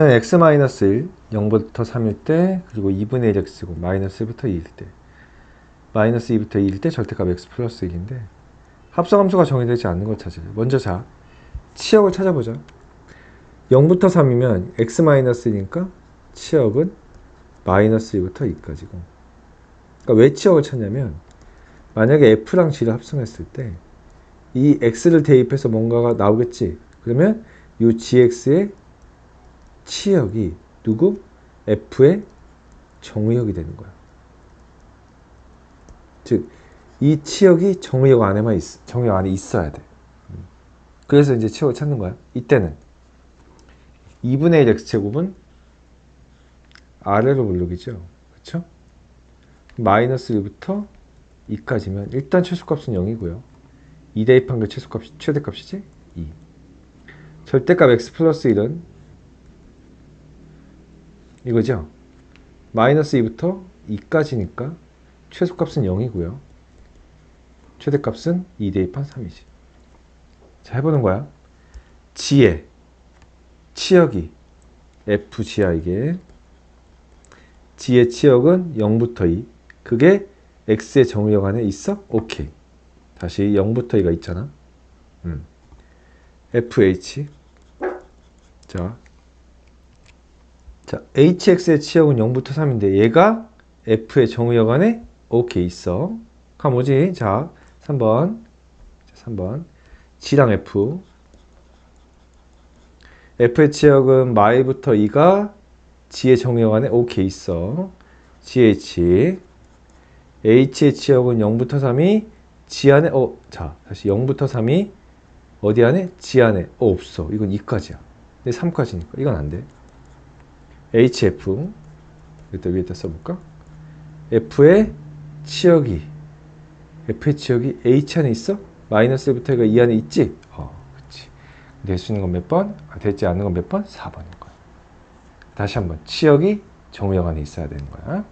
x-1 0부터 3일 때 그리고 2분의 1x고 마이너스 1부터 2일 때 마이너스 2부터 2일 때 절대값 x 플러스 1인데 합성함수가 정의되지 않는 걸 찾아요. 먼저 자 치역을 찾아보자. 0부터 3이면 x-1이니까 치역은 마이너스 2부터 2까지고 그러니까 왜 치역을 찾냐면 만약에 f랑 g를 합성했을 때 이 x를 대입해서 뭔가가 나오겠지. 그러면 이 gx의 치역이 누구? f의 정의역이 되는 거야. 즉, 이 치역이 정의역 안에만 있, 정의역 안에 있어야 돼. 음. 그래서 이제 치역을 찾는 거야. 이때는 2분의 1 x제곱은 아래로 물르기죠. 그렇죠? 마이너스 1부터 2까지면 일단 최소값은 0이고요. 2 대입한 게 최소값, 최대값이지? 2. 절대값 x 플러스 1은 이거죠? 마이너스 2부터 2까지니까 최소값은 0이고요. 최대값은 2 대입한 3이지. 자, 해보는 거야. 지의 치역이 FG야 이게. 지의 치역은 0부터 2. 그게 X의 정의역 안에 있어? 오케이. 다시 0부터 2가 있잖아. 음. FH. 자, 자, hx의 치역은 0부터 3인데 얘가 f의 정의역 안에 오케이 있어. 그럼 뭐지? 자, 3번. 자, 3번. g랑 f. f의 치역은 마이부터 2가 g의 정의역 안에 오케이 있어. gh. h의 치역은 0부터 3이 g 안에 어, 자, 다시 0부터 3이 어디 안에? g 안에 어, 없어. 이건 2까지야. 근데 3까지니까 이건 안 돼. HF 여기다 위에다 써볼까? F의 치역이 F의 치역이 H 안에 있어? 마이너스 1부터 가2 안에 있지? 어, 그렇지. 낼수 있는 건 몇 번? 아, 되지 않는 건 몇 번? 4번인 거야. 다시 한번 치역이 정의역 안에 있어야 되는 거야.